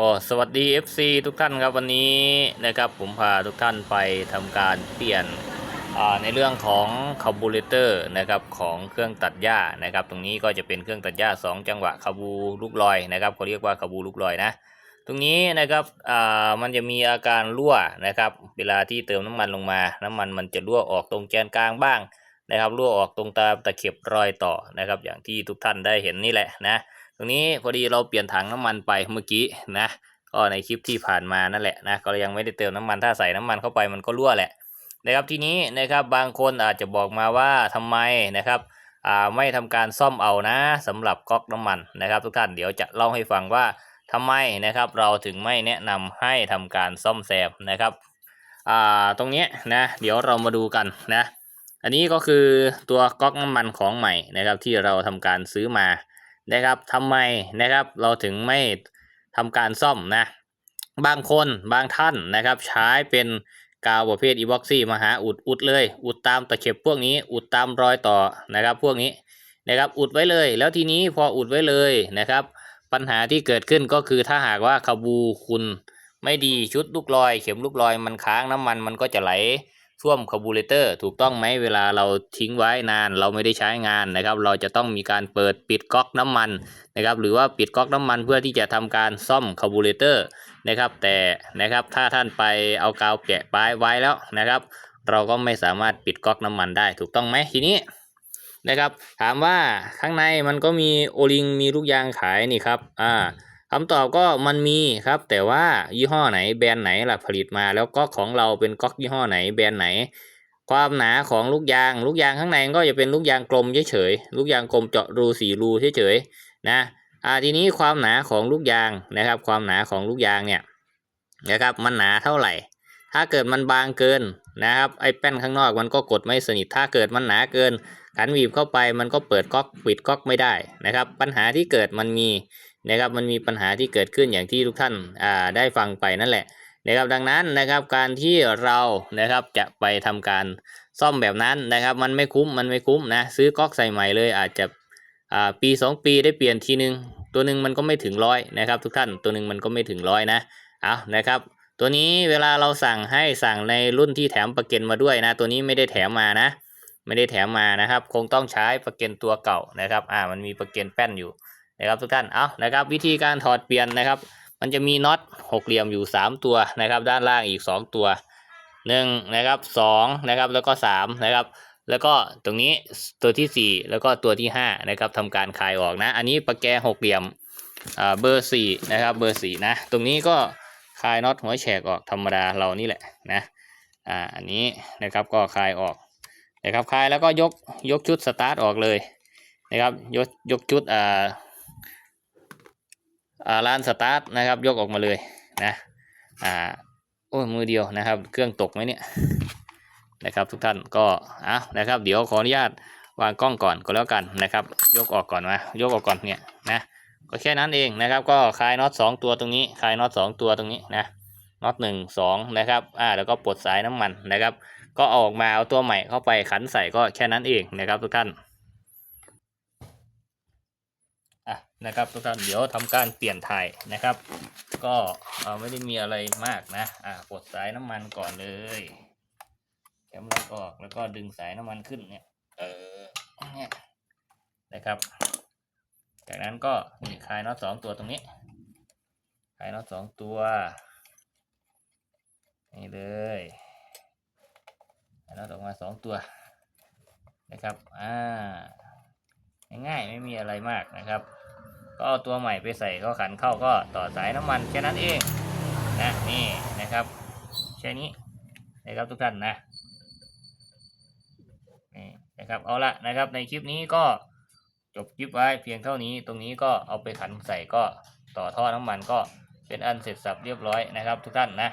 ก็สวัสดี FC ทุกท่านครับวันนี้นะครับผมพาทุกท่านไปทำการเปลี่ยนในเรื่องของคาร์บูเรเตอร์นะครับของเครื่องตัดหญ้านะครับ ตรงนี้ก็จะเป็นเครื่องตัดหญ้า 2 จังหวะคาบูลูกลอยนะครับเขาเรียกว่าคาบูลูกลอยนะ ตรงนี้นะครับอ่ามันจะมีอาการรั่วนะครับ เวลาที่เติมน้ำมันลงมา น้ำมันมันจะรั่วออกตรงแกนกลางบ้าง นะครับรั่วออกตรงตามตะเข็บรอยต่อนะครับ อย่างที่ทุกท่านได้เห็นนี่แหละนะ ตรงนี้พอดีเราเปลี่ยนถังน้ำมันไปเมื่อกี้นะก็ในคลิปที่ผ่านมานั่นแหละนะก็ยังไม่ได้เติมน้ำมันถ้าใส่น้ำมันเข้าไปมันก็รั่วแหละนะครับทีนี้นะครับบางคนอาจจะบอกมาว่าทำไมนะครับอ่าไม่ทำการซ่อมเอานะสำหรับก๊อกน้ำมันนะครับ ทุกท่านเดี๋ยวจะเล่าให้ฟังว่าทำไมนะครับเราถึงไม่แนะนำให้ทำการซ่อมแซมนะครับอ่าตรงนี้นะเดี๋ยวเรามาดูกันนะ อันนี้ก็คือตัวก๊อกน้ำมันของใหม่นะครับที่เราทำการซื้อมานะครับทำไมนะครับเราถึงไม่ทำการซ่อมนะ บางคนบางท่านนะครับใช้เป็นกาวประเภทอีบ็อกซี่มาหาอุดอุดเลย อุดตามตะเข็บพวกนี้อุดตามรอยต่อนะครับพวกนี้นะครับอุดไว้เลย แล้วทีนี้พออุดไว้เลยนะครับ ปัญหาที่เกิดขึ้นก็คือถ้าหากว่าคาบูคุณไม่ดีชุดลูกลอย เข็มลูกลอยมันค้างน้ำมันมันก็จะไหล ท่วมคาร์บูเรเตอร์ถูกต้องไหมเวลาเราทิ้งไว้นานเราไม่ได้ใช้งานนะครับ เราจะต้องมีการเปิดปิดก๊อกน้ำมันนะครับหรือว่าปิดก๊อกน้ำมันเพื่อที่จะทำการซ่อมคาร์บูเรเตอร์นะครับ แต่นะครับถ้าท่านไปเอากาวแกะปลายไว้แล้วนะครับ เราก็ไม่สามารถปิดก๊อกน้ำมันได้ถูกต้องไหมทีนี้นะครับ ถามว่าข้างในมันก็มีโอลิงมีลูกยางขายนี่ครับอ่า คำตอบก็มันมีครับ แต่ว่ายี่ห้อไหนแบรนด์ไหนล่ะผลิตมา แล้วก็ของเราเป็นก๊อกยี่ห้อไหนแบรนด์ไหน ความหนาของลูกยาง ลูกยางข้างในก็จะเป็นลูกยางกลมเฉยๆลูกยางกลมเจาะรูสี่รูเฉยๆนะอ่าทีนี้ความหนาของลูกยางนะครับ ความหนาของลูกยางเนี่ยนะครับมันหนาเท่าไหร่ ถ้าเกิดมันบางเกินนะครับไอ้แป้นข้างนอกมันก็กดไม่สนิทถ้าเกิดมันหนาเกินขันหวีบเข้าไปมันก็เปิดก๊อกปิดก๊อกไม่ได้นะครับ ปัญหาที่เกิดมันมี นะครับมันมีปัญหาที่เกิดขึ้นอย่างที่ทุกท่านอ่าได้ฟังไปนั่นแหละนะครับดังนั้นนะครับการที่เรานะครับจะไปทำการซ่อมแบบนั้นนะครับ มันไม่คุ้มมันไม่คุ้มนะซื้อก๊อกใส่ใหม่เลยอาจจะอ่าปีสองปีได้เปลี่ยนทีนึง ตัวหนึ่งมันก็ไม่ถึงร้อยนะครับทุกท่านตัวหนึ่งมันก็ไม่ถึงร้อยนะเอานะครับตัวนี้เวลาเราสั่งให้สั่งในรุ่นที่แถมประกันมาด้วยนะ ตัวนี้ไม่ได้แถมมานะ ไม่ได้แถมมานะครับ คงต้องใช้ประกันตัวเก่านะครับอ่ามันมีประกันแป้นอยู่ นะครับทุกท่านเอานะครับ วิธีการถอดเปลี่ยนนะครับ มันจะมีน็อตหกเหลี่ยมอยู่ 3 ตัวนะครับ ด้านล่างอีก 2 ตัว1นะครับ2นะครับแล้วก็3นะครับแล้วก็ตรงนี้ตัวทีสี่ 4 แล้วก็ตัวที่5นะครับทำการคลายออกนะ อันนี้ประแกหกเหลี่ยมเบอร์4นะครับเบอร์4นะ ตรงนี้ก็คลายน็อตหัวแฉกออกธรรมดาเรานี่แหละนะอ่าอันนี้นะครับก็คลายออกนะครับคลายแล้วก็ยกยกชุดสตาร์ทออกเลยนะครับยกยกชุดอ่า ร้านสตาร์ทนะครับยกออกมาเลยนะอ่าโอ้ยมือเดียวนะครับ เครื่องตกไหมเนี่ยนะครับทุกท่านก็อะนะครับ เดี๋ยวขออนุญาตวางกล้องก่อนก็แล้วกันนะครับ ยกออกก่อนมายกออกก่อนเนี่ยนะก็แค่นั้นเองนะครับ ก็คลายน็อตสองตัวตรงนี้คลายน็อตสองตัวตรงนี้นะน็อตหนึ่งสองนะครับอ่าแล้วก็ปลดสายน้ำมันนะครับ ก็ออกมาเอาตัวใหม่เข้าไปขันใส่ก็แค่นั้นเองนะครับทุกท่าน อะ นะครับทุกท่านเดี๋ยวทำการเปลี่ยนถ่ายนะครับ ก็เอ่อไม่ได้มีอะไรมากนะอะปลดสายน้ำมันก่อนเลยแคมล็อกออกแล้วก็ดึงสายน้ำมันขึ้นเนี่ยเออเนี่ยนะครับ จากนั้นก็นี่คลายน็อตสองตัวตรงนี้คลายน็อตสองตัวนี่เลยคลายน็อตออกมาสองตัวนะครับอ่าง่ายๆไม่มีอะไรมากนะครับ ก็เอาตัวใหม่ไปใส่ก็ขันเข้าก็ต่อสายน้ำมันแค่นั้นเองนะนี่นะครับแค่นี้นะครับทุกท่านนะนี่นะครับเอาละนะครับในคลิปนี้ก็จบคลิปไว้เพียงเท่านี้ตรงนี้ก็เอาไปขันใส่ก็ต่อท่อน้ำมันก็เป็นอันเสร็จสับเรียบร้อยนะครับ ทุกท่านนะ